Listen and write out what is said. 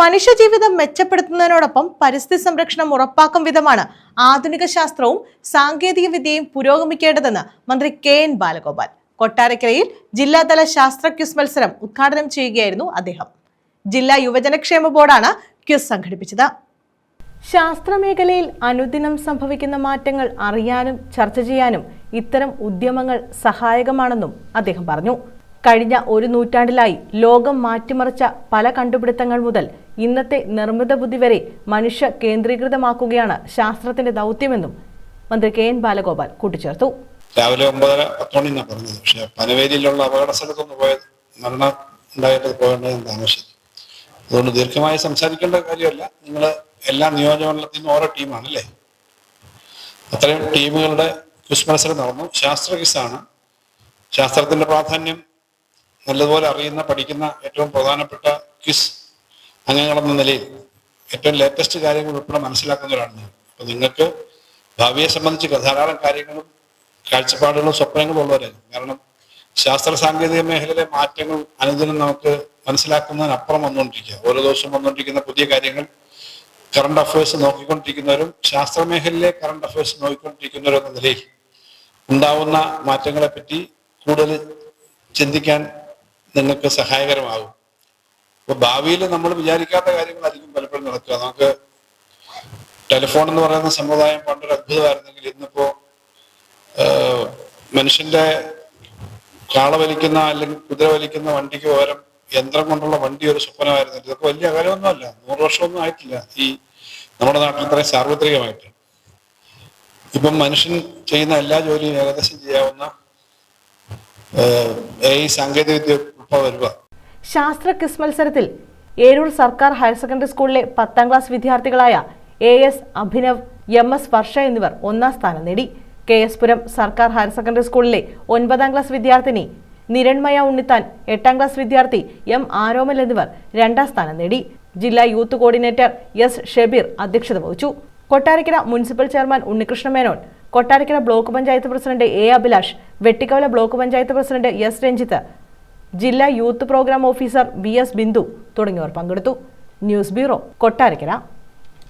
മനുഷ്യജീവിതം മെച്ചപ്പെടുത്തുന്നതിനോടൊപ്പം പരിസ്ഥിതി സംരക്ഷണം ഉറപ്പാക്കും വിധമാണ് ആധുനിക ശാസ്ത്രവും സാങ്കേതിക വിദ്യയും പുരോഗമിക്കേണ്ടതെന്ന് മന്ത്രി കെ എൻ ബാലഗോപാൽ. കൊട്ടാരക്കരയിൽ ജില്ലാതല ശാസ്ത്ര ക്യുസ് മത്സരം ഉദ്ഘാടനം ചെയ്യുകയായിരുന്നു അദ്ദേഹം. ജില്ലാ യുവജനക്ഷേമ ബോർഡാണ് ക്യുസ് സംഘടിപ്പിച്ചത്. ശാസ്ത്രമേഖലയിൽ അനുദിനം സംഭവിക്കുന്ന മാറ്റങ്ങൾ അറിയാനും ചർച്ച ചെയ്യാനും ഇത്തരം ഉദ്യമങ്ങൾ സഹായകമാണെന്നും അദ്ദേഹം പറഞ്ഞു. കഴിഞ്ഞ ഒരു നൂറ്റാണ്ടിലായി ലോകം മാറ്റിമറിച്ച പല കണ്ടുപിടുത്തങ്ങൾ മുതൽ ഇന്നത്തെ നിർമ്മിത ബുദ്ധി വരെ മനുഷ്യ കേന്ദ്രീകൃതമാക്കുകയാണ് ശാസ്ത്രത്തിന്റെ ദൗത്യമെന്നും മന്ത്രി കെ എൻ ബാലഗോപാൽ കൂട്ടിച്ചേർത്തു. രാവിലെ ഒമ്പതര പത്ത് മണി എന്നാണ് പറഞ്ഞത്. പക്ഷെ പനവേലിയിലുള്ള അപകട സ്ഥലത്തൊന്ന് പോയത് മരണം ഉണ്ടായിട്ട് പോകേണ്ടത് താമസിച്ചു അതുകൊണ്ട് ദീർഘമായി സംസാരിക്കേണ്ട കാര്യമല്ല. നിങ്ങൾ എല്ലാ നിയോജകമണ്ഡലത്തിൽ നിന്നും ഓരോ ടീമാണ് അല്ലേ? അത്രയും ടീമുകളുടെ ക്വിസ് മത്സരം നടന്നു. ശാസ്ത്ര ക്വിസാണ്. ശാസ്ത്രത്തിന്റെ പ്രാധാന്യം നല്ലതുപോലെ അറിയുന്ന പഠിക്കുന്ന ഏറ്റവും പ്രധാനപ്പെട്ട ക്വിസ് അംഗങ്ങളെന്ന നിലയിൽ ഏറ്റവും ലേറ്റസ്റ്റ് കാര്യങ്ങൾ ഉൾപ്പെടെ മനസ്സിലാക്കുന്നവരാണ് ഞാൻ. അപ്പൊ നിങ്ങൾക്ക് ഭാവിയെ സംബന്ധിച്ച് ധാരാളം കാര്യങ്ങളും കാഴ്ചപ്പാടുകളും സ്വപ്നങ്ങളും ഉള്ളവരായിരുന്നു കാരണം ശാസ്ത്ര സാങ്കേതിക മേഖലയിലെ മാറ്റങ്ങൾ അനുദിനം നമുക്ക് മനസ്സിലാക്കുന്നതിനപ്പുറം വന്നുകൊണ്ടിരിക്കുക. ഓരോ ദിവസവും വന്നുകൊണ്ടിരിക്കുന്ന പുതിയ കാര്യങ്ങൾ കറണ്ട് അഫയേഴ്സ് നോക്കിക്കൊണ്ടിരിക്കുന്നവരും ശാസ്ത്ര മേഖലയിലെ കറണ്ട് അഫയേഴ്സ് നോക്കിക്കൊണ്ടിരിക്കുന്നവരും എന്ന നിലയിൽ ഉണ്ടാവുന്ന മാറ്റങ്ങളെ പറ്റി കൂടുതൽ ചിന്തിക്കാൻ നിങ്ങൾക്ക് സഹായകരമാകും. അപ്പൊ ഭാവിയിൽ നമ്മൾ വിചാരിക്കാത്ത കാര്യങ്ങളായിരിക്കും പലപ്പോഴും നടക്കുക. നമുക്ക് ടെലിഫോൺ എന്ന് പറയുന്ന സമ്പ്രദായം പണ്ടൊരു അത്ഭുതമായിരുന്നെങ്കിൽ ഇന്നിപ്പോ മനുഷ്യന്റെ കാള വലിക്കുന്ന അല്ലെങ്കിൽ കുതിര വലിക്കുന്ന വണ്ടിക്ക് പകരം യന്ത്രം കൊണ്ടുള്ള വണ്ടി ഒരു സ്വപ്നമായിരുന്നു ഇതൊക്കെ വലിയ അകലമൊന്നുമല്ല. നൂറ് വർഷമൊന്നും ആയിട്ടില്ല. ഈ നമ്മുടെ നാട്ടിൽ ഇത്രയും സാർവത്രികമായിട്ട്. ഇപ്പം മനുഷ്യൻ ചെയ്യുന്ന എല്ലാ ജോലിയും ഏകദേശം ചെയ്യാവുന്ന ഈ സാങ്കേതിക വിദ്യ ശാസ്ത്ര ക്വിസ് മത്സരത്തിൽ ഏരൂർ സർക്കാർ ഹയർ സെക്കൻഡറി സ്കൂളിലെ പത്താം class വിദ്യാർത്ഥികളായ A S Abhinav M S Varsha എന്നിവർ ഒന്നാം സ്ഥാനം നേടി. കെ എസ് പുരം സർക്കാർ ഹയർ സെക്കൻഡറി സ്കൂളിലെ ഒൻപതാം ക്ലാസ് വിദ്യാർത്ഥിനി നിരൺമയ ഉണ്ണിത്താൻ എട്ടാം ക്ലാസ് വിദ്യാർത്ഥി എം ആരോമൽ എന്നിവർ രണ്ടാം സ്ഥാനം നേടി. ജില്ലാ യൂത്ത് കോർഡിനേറ്റർ എസ് ഷെബീർ അധ്യക്ഷത വഹിച്ചു. Kottarakkara municipal chairman Unnikrishna Menon Kottarakkara block panchayat president A Abhilash Vettikkavala block panchayat president S Ranjith ജില്ലാ youth program officer V S Bindu തുടങ്ങിയവർ പങ്കെടുത്തു. News bureau Kottarakkara.